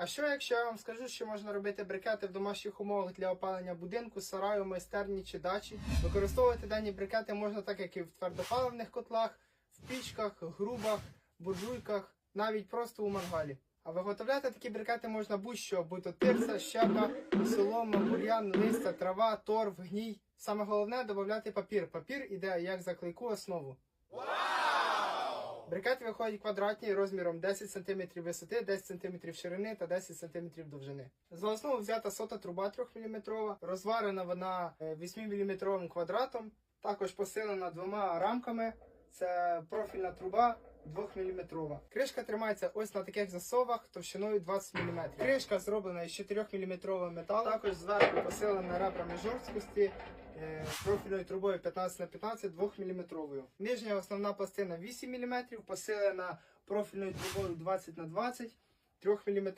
А що якщо я вам скажу, що можна робити брикети в домашніх умовах для опалення будинку, сараю, майстерні чи дачі? Використовувати дані брикети можна так, як і в твердопаливних котлах, в пічках, грубах, буржуйках, навіть просто у мангалі. А виготовляти такі брикети можна будь-що, будь то тирса, щепа, солома, бур'ян, листя, трава, торф, гній. Саме головне додати папір. Папір іде як за клейку основу. Брикети виходять квадратні розміром 10 см висоти, 10 см ширини та 10 см довжини. За основу взята сота труба 3 мм, розварена вона 8 мм квадратом, також посилена двома рамками. Це профільна труба 2 мм. Кришка тримається ось на таких засовах товщиною 20 мм. Кришка зроблена із 4 мм металу, також зверху посилена ребрами жорсткості е, профільною трубою 15 на 15 2 мм. Нижня основна пластина 8 мм, посилена профільною трубою 20 на 20 3 мм.